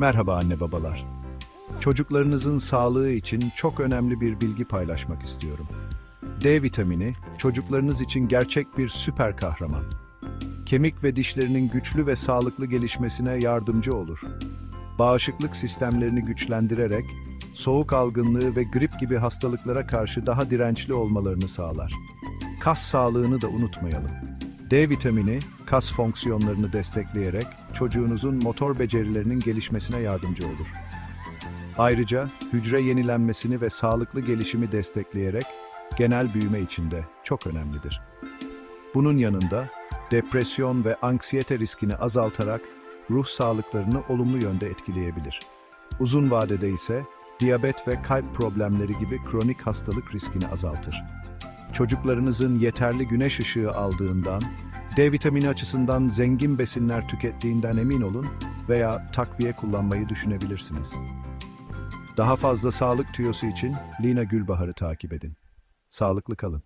Merhaba anne babalar. Çocuklarınızın sağlığı için çok önemli bir bilgi paylaşmak istiyorum. D vitamini çocuklarınız için gerçek bir süper kahraman. Kemik ve dişlerinin güçlü ve sağlıklı gelişmesine yardımcı olur. Bağışıklık sistemlerini güçlendirerek soğuk algınlığı ve grip gibi hastalıklara karşı daha dirençli olmalarını sağlar. Kas sağlığını da unutmayalım. D vitamini, kas fonksiyonlarını destekleyerek çocuğunuzun motor becerilerinin gelişmesine yardımcı olur. Ayrıca hücre yenilenmesini ve sağlıklı gelişimi destekleyerek genel büyüme için de çok önemlidir. Bunun yanında depresyon ve anksiyete riskini azaltarak ruh sağlıklarını olumlu yönde etkileyebilir. Uzun vadede ise diyabet ve kalp problemleri gibi kronik hastalık riskini azaltır. Çocuklarınızın yeterli güneş ışığı aldığından, D vitamini açısından zengin besinler tükettiğinden emin olun veya takviye kullanmayı düşünebilirsiniz. Daha fazla sağlık tüyosu için Lina Gülbahar'ı takip edin. Sağlıklı kalın.